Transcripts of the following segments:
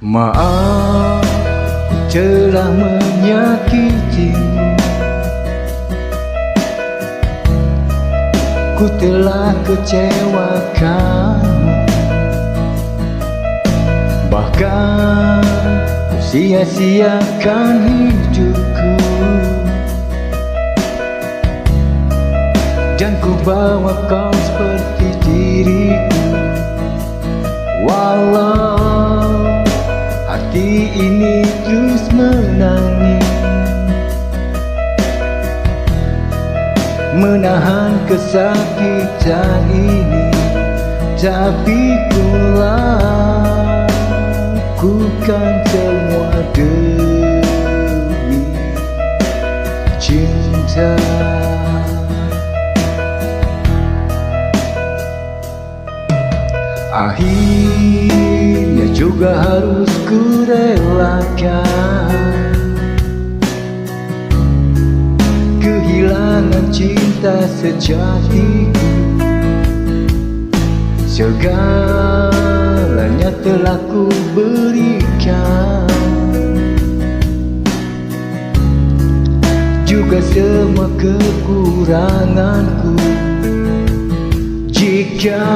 Maaf telah menyakitimu Ku telah kecewakanmu Bahkan sia-siakan hidupku. Dan ku bawa kau seperti diriku. Walau hati ini terus menangis. Menahan kesakitan ini Tapi ku lakukan semua demi cinta. Harus ku relakan. Kehilangan cinta sejatiku Segalanya telah ku berikan. Juga semua kekuranganku. Jika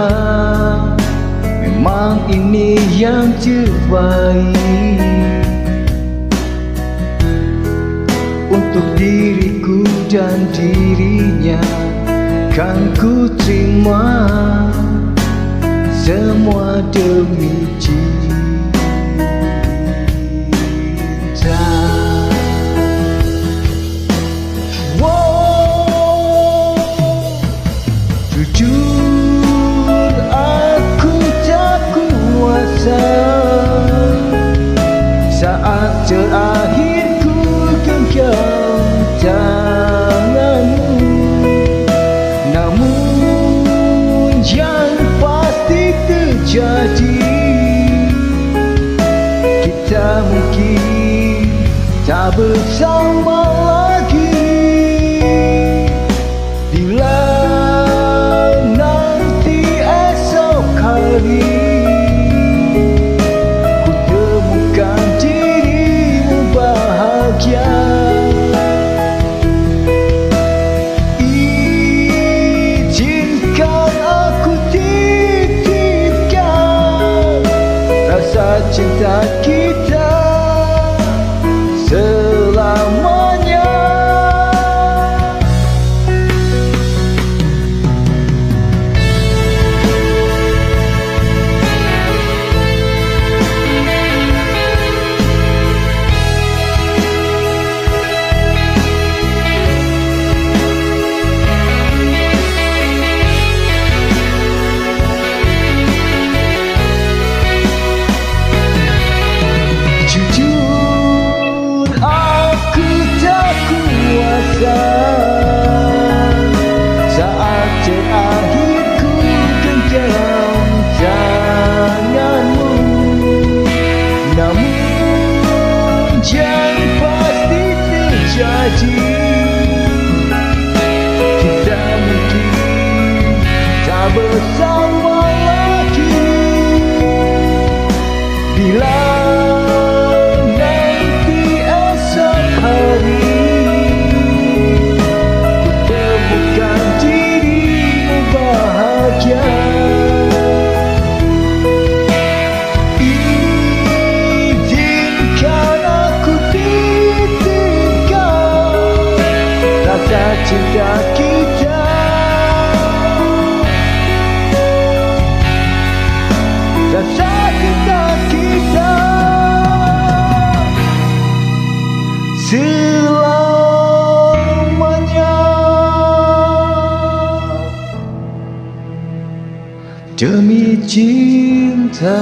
memang ini yang terbaik. Untuk diriku dan dirinya Kan ku terima Semua demi terakhir ku genggam tanganmu Namun yang pasti terjadi Kita mungkin tak bersama lagi cinta kita Messiah. Rasa cinta kita. Rasa cinta kita. Selamanya. Demi cinta